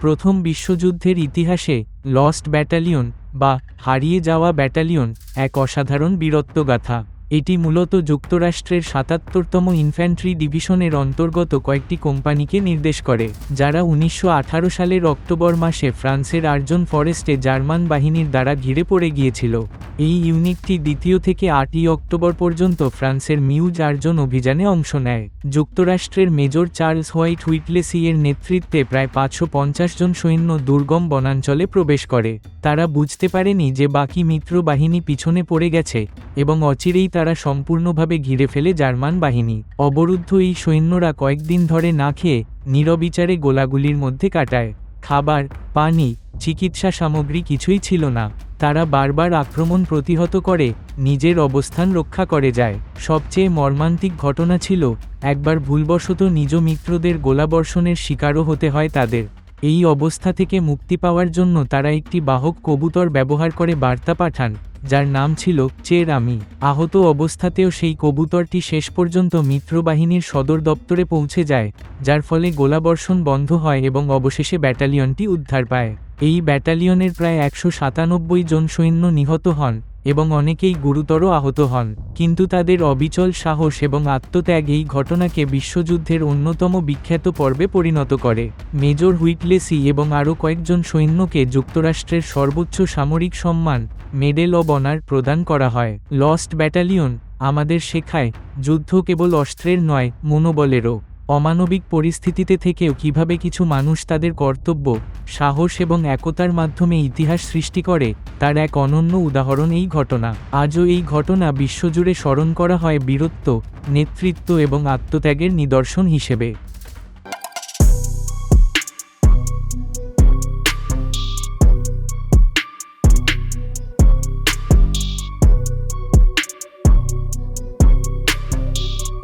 প্রথম বিশ্বযুদ্ধের ইতিহাসে লস্ট ব্যাটালিয়ন বা হারিয়ে যাওয়া ব্যাটালিয়ন এক অসাধারণ বীরত্বগাথা। এটি মূলত যুক্তরাষ্ট্রের সাতাত্তরতম ইনফ্যান্ট্রি ডিভিশনের অন্তর্গত কয়েকটি কোম্পানিকে নির্দেশ করে, যারা উনিশশো আঠারো সালের অক্টোবর মাসে ফ্রান্সের আর্জন ফরেস্টে জার্মান বাহিনীর দ্বারা ঘিরে পড়ে গিয়েছিল। এই ইউনিটটি দ্বিতীয় থেকে আটই অক্টোবর পর্যন্ত ফ্রান্সের মিউজ আর্জন অভিযানে অংশ নেয়। যুক্তরাষ্ট্রের মেজর চার্লস হোয়াইট হুইটলেসি এর নেতৃত্বে প্রায় পাঁচশো পঞ্চাশ জন সৈন্য দুর্গম বনাঞ্চলে প্রবেশ করে। তারা বুঝতে পারেনি যে বাকি মিত্র বাহিনী পিছনে পড়ে গেছে এবং অচিরেই তারা সম্পূর্ণভাবে ঘিরে ফেলে জার্মান বাহিনী। অবরুদ্ধ এই সৈন্যরা কয়েকদিন ধরে না খেয়ে নিরবিচারে গোলাগুলির মধ্যে কাটায়। খাবার, পানি, চিকিৎসা সামগ্রী কিছুই ছিল না। তারা বারবার আক্রমণ প্রতিহত করে, নিজের অবস্থান রক্ষা করে যায়। সবচেয়ে মর্মান্তিক ঘটনা ছিল, একবার ভুলবশত নিজ মিত্রদের গোলাবর্ষণের শিকারও হতে হয় তাদের। এই অবস্থা থেকে মুক্তি পাওয়ার জন্য তারা একটি বাহক কবুতর ব্যবহার করে বার্তা পাঠান, যার নাম ছিল চের আমি। আহত অবস্থাতেও সেই কবুতরটি শেষ পর্যন্ত মিত্রবাহিনীর সদর দপ্তরে পৌঁছে যায়, যার ফলে গোলাবর্ষণ বন্ধ হয় এবং অবশেষে ব্যাটালিয়নটি উদ্ধার পায়। এই ব্যাটালিয়নের প্রায় একশো সাতানব্বই জন সৈন্য নিহত হন। এবং অনেকেই গুরুতর আহত হন, কিন্তু তাদের অবিচল সাহস এবং আত্মত্যাগ এই ঘটনাকে বিশ্বযুদ্ধের অন্যতম বিখ্যাত পর্বে পরিণত করে। মেজর হুইটলেসি এবং আরও কয়েকজন সৈন্যকে যুক্তরাষ্ট্রের সর্বোচ্চ সামরিক সম্মান, মেডেল অব অনার প্রদান করা হয়। লস্ট ব্যাটালিয়ন, আমাদের শেখায়, যুদ্ধ কেবল অস্ত্রের নয়, মনোবলেরও। অমানবিক পরিস্থিতিতে থেকেও কীভাবে কিছু মানুষ তাদের কর্তব্য, সাহস এবং একতার মাধ্যমে ইতিহাস সৃষ্টি করে, তার এক অনন্য উদাহরণ এই ঘটনা। আজও এই ঘটনা বিশ্বজুড়ে স্মরণ করা হয় বীরত্ব, নেতৃত্ব এবং আত্মত্যাগের নিদর্শন হিসেবে।